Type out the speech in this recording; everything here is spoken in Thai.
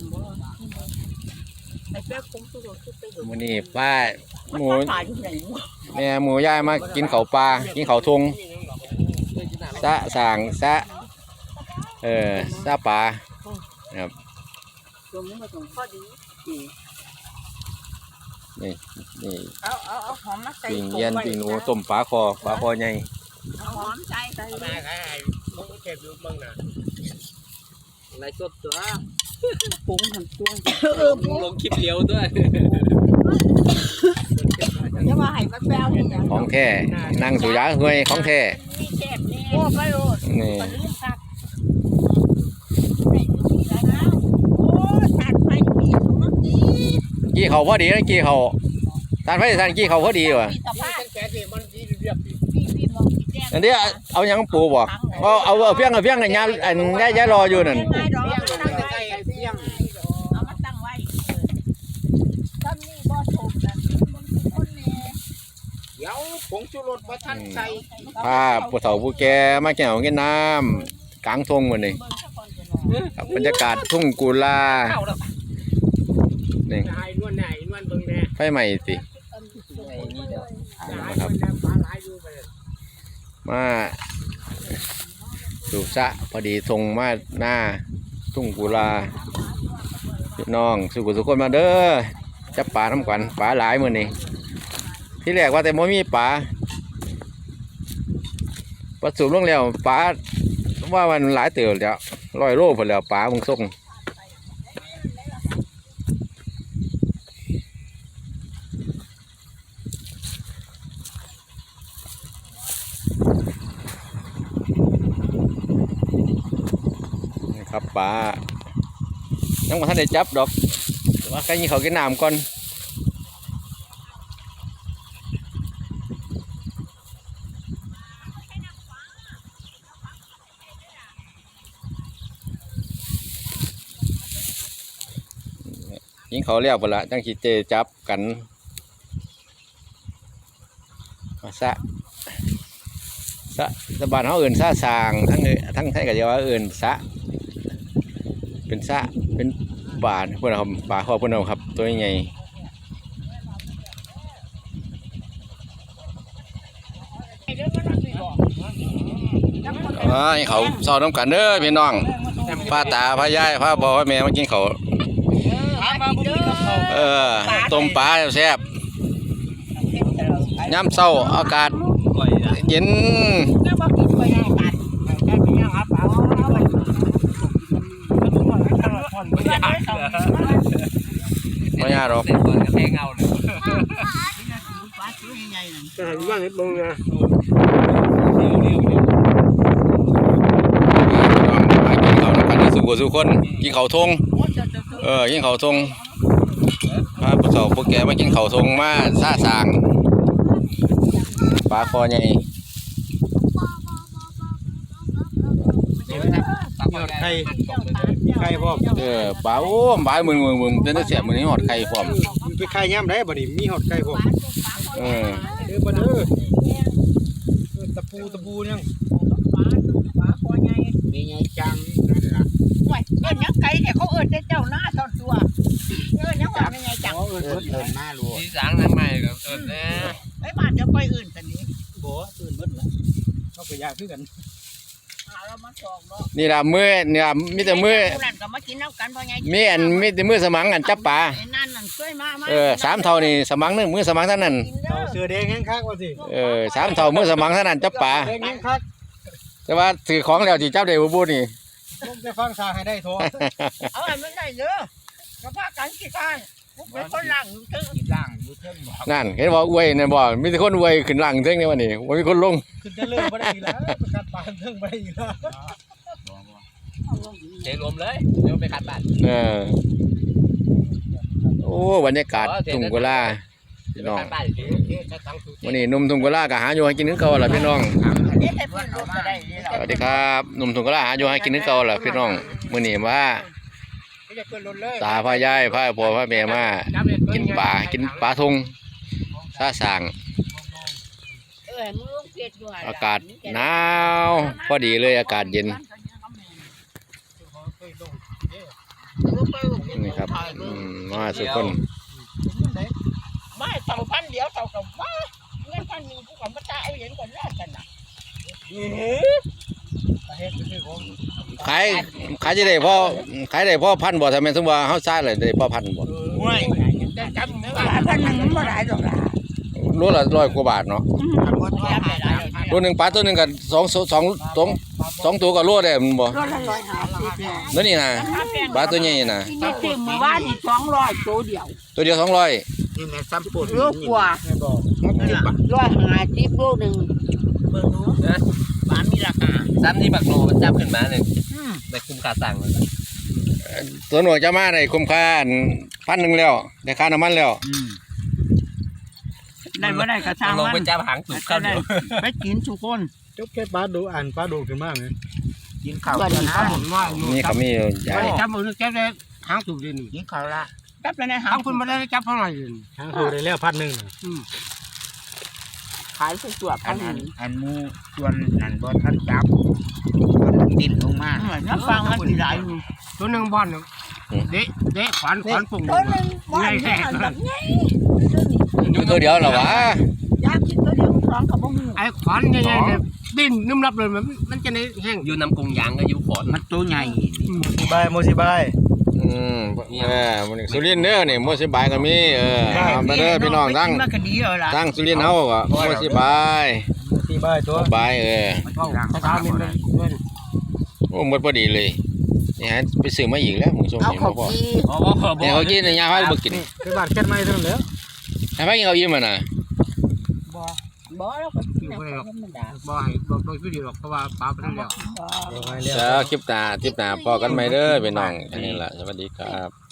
มบ่ไอ้แป๊กคงสุดสุดไปดูมื้อนี้ป้าหมูตายอยู่ไหนวะแม่หมูย่ายมากินข้าวปลากินข้าวทงซะสางซะเออซะปลาตรงนี้มาตรงพอดีนี่นี่เอาเอาเอาหอมมาใส่ปิงเย็นปิงหนูต้มปลาคอปลาคอใหญ่เอาหอมใส่ใส่มาใครมึงเก็บอยู่มึงน่ะไรสดตัว ปรุงหันตัวมึงลงคลิปเลี้ยวด้วยจะว่าให้มันแปลวนี่หยังของแท้นั่งสุยาห้วยของแท้มีแซ่บนี่โอ้ไปโลดนี่ก็ลืมคักไม่มีแล้วนะโอ้ตัดไปปีกมันดีกี้เขาพอดีนะกี้เขาทานไฟทานกี้เขาพอดีว่ะมีสภาพแกที่มันดีเรียบพี่พี่มองสีแดงอันนี้เอาหยังปูบ่เอาเอาเอาเพียงเอาเพียงน่ะยามอันยายยายรออยู่นั่น ไม่ดอก เพียง ตั้ง ใก ไว้ ล้เพียง เอามาตั้งไว้ตอนนี้บ่ชมนะมันคือคนแน่ เดี๋ยวผงชูรสมาทันใส่พาผู้เฒ่าผู้แก่มาแก้วกินน้ำกลางทงมื้อนี้เบิ่งซะก่อนจะนอนครับบรรยากาศทุ่งกุลาเข้าแล้วนี่นายนวลไหนนวลเบิ่งแน่ไฟใหม่สินายนวลน้ำปลาไหลอยู่ไปมาสูบสะพอดีทงมาหน้าทุ่งกุลาพี่น้องสุขสุขคนมาเด้อจับปลาน้ำกันปลาหลายมื้อนี้ ที่แรกว่าแต่บ่มีปลาประสูบลงแล้วปลาว่ามันหลายเติบแล้วร้อยโลพอแล้วปลามึงส่งนะครับปลายังบ่ทันได้จับดอกว่าใครยิงเขากินน้ำก่อน ยิงเขาเรียกไปละจังขีเจจับกันมาซะซะสะบานเขาเอื่นซะสางทั้งเทั้งไทยกับเยาว่าเอื่นซะเป็นซะเป็นบานพื่นเอาครับป่าคอพื่นเอาครับ ตัวใหญ่อ่าให้เขาเศร้าน้ำกันเด้อพี่น้องป้าตาพายายพาบอกว่าแม่มากินเขา เขา เออต้มปลาแซ่บย่ำเศร้าอากาศ ปล่อยอ่ะ เย็น แล้วบ่กินก็ยังตัด แค่ไม่ยังครับเอาเอาไปไม่อยาก ไม่ยากหรอก เด็กเปิดกระแทกเงาเลย ปลาตัวใหญ่ๆนั่น จะหันบ้างนิดนึงนะ มากินข้าวน้ำกันสุขสุขคนกินข้าวทง โอ้จะจะจะ เออกินข้าวทง พาผู้สาวผู้แก่มากินข้าวทงมาซาสางปลาคอใหญ่ยอดไข่ไข่พร้อมเออปลาโอ้ปลามึงมึงมึงเป็นตะเสียบมึงนี่หอดไข่พร้อมมันไปไข่ย่ำได้บ่นี่มีหอดไข่พร้อมเออเด้อบ่เด้อตะปูตะปูยังปลาตัวปลาคอใหญ่มีไงจัง จังเออเอิ้นหน้ารัวที่สางทางใหม่กับเอิญแน่ไอ้บ้านจะไปอื่นแต่นี้บ่ตื่นเบิดแล้วเขาไปยากคือกันหาเรามาสองเนาะนี่ล่ะมือนี่ล่ะมีแต่มือผู้นั้นก็มากินน้ำกันบ่ไงมีอันมีแต่มือสมังอันจับปลาไอ้นั่นนั่นช่วยมามาเออสามเท่านี่สมังหนึงมือสมังเท่านั้นกินเด้เอาอเสือแดงแห้งคักว่าสิเออสามเท่ามือสมังเท่านั้นจับปลาแดงแห้งคักแต่ว่าถือของแล้วที่จับได้บ่บูนี่ลงจะฟังสาให้ได้โทเอาให้มันได้เด้อก็พากันกี่การพวก เป็นคนหลังถึงล่างอยู่เทิงบ่นั่นเห็นว่าอวยนั่นบ่มีแต่คนอวยขึ้นหลังเท่งนี่วันนี้บ่มีคนลงขึ้นจะเลิกบ่ได้อีกแล้วประกาศปานเทิงบ่ได้อีกแล้วเทรวมเลยเดี๋ยวไปขัดบ้านเออโอ้บรรยากาศทุ่งกุลาพี่น้องขัดบ้านวันนี้หนุ่มทุ่งกุลาก็หาอยู่ให้กินนึงเก่าล่ะพี่น้องเด็กให้เพิ่นลงก็ได้นี่สวัสดีครับหนุ่มทุ่งกุลาหาอยู่ให้กินนึงเก่าล่ะพี่น้องมื้อนี้ว่าไม่ จะขึ้นรถเลยตาพายายพาพ่อพาแม่มา กินปลากินปลาทงซาสางเออมึงลงเฟซด้วยอากาศหนาวพอดีเลยอากาศเย็นลงไปลงเฟถ่ายอืเบิ่งมมาสุกคนไม่เต่าพันเดียวเต่ากับว่าเงินพันหนึ่งกูกับมาจ่ายเห็นก่อนแรกกันนะเฮ็ดคือผม ขายขายจะได้พ่อขายได้พ่อพันบ่ทำไมนสมมุติว่าเฮาซ่าเลยได้พ่อพันบ่ห่วยแต่จำไม่ว่าพันหนึ่งมันบ่ได้ดอกล่ะโลละร้อยกว่าบาทเนาะบ่จำไม่ได้ตัวหนึงปลาตัวหนึงก็สองสองสองสองสองตัวก็โลได้แมันบ่รถละร้อยห้าสิบเนี่ยนั่นนี่นะปลาตัวใหญ่นี่นะนี่ซื้อเมื่อวานนี่สองร้อยตัวเดียว ตัวเดียว200นี่แม่ซ้ำปวดโลกว่าแม่บอกร้อยห้าสิบโลหนึ่งเบิ่งดูบ้านมีราคา ซ้ำที่บักโลมันจับขึ้นมาหนึ่งในคุ้มค่าสั่งเลยตัวหน่วยจะมาได้คุ้มค่าอันพันหนึงแล้วได้ค่าน้ำมันแล้วได้บ่ได้ก็ช่างลงมันไปจับหางสุกเข้าเดียวไปกินทุกคนจบแค่ปลาดูอ่านปลาดูขึ้นมาไหมกินข้าวปลากันนะหมุนว่านี่เขามีใหญ่จับมือแค่ได้หางสูบดินกินข้าวละจับแล้วนะหาหางคุณไม่ได้จับเท่าไหร่หางสูบได้แล้วพันหนึ่ง ขายสุดตัวพันหนึ่งอันหมูส่วนนั่นบ่ทันจับดินลงมาน้ำฟังมันสิหลายอยู่ตัวหนึ่งบอลเดะเดะขวานขวานปุ่งตัวหนึงบ่อันนี้อันแบบใหญ่อยู่ตัวเดียวเหรอวะอยากกินตัวเดียวสองกับบ่ฮู้ไอ้ขวานใหญ่ๆเนี่ยดิ้นนุ่มรับเลยมันมันจะในแห้งอยู่น้ำกงยางก็อยู่ขอนมันตัวใหญ่สิบายโมสิบาย อืมเออมันสุรินทร์เด้อนี่มวสิบายก็มีเออเอามาเด้อพี่น้องทั้งมันก็ดีแล้วล่ะทั้งสุรินทร์เฮาก็มวสิบายสิบายตัวบายเออมันเขาร่างเขาทำเป็นเงินโอ้หมดพอดีเลยนี่ฮะไปซื้อมาอีกแล้วหมูส้มเอานี่ขอบ่บพอกีเพราะว่าขอบอกแต่เขากินในยาเขาบ่กินคือบ้านแค่ไม่เท่านั้นแล้วให้ไปกินเขาอิ่มอะน่ะ บ่แล้วก็กินธรรมดาบ่ให้บ่บ่คือดีหรอกเพราะว่าปลาไปแล้ว บ่เจ้าคลิปหน้าคลิปหน้าพอกันไหมเด้อพี่น้องอันนี้ล่ะสวัสดีครับ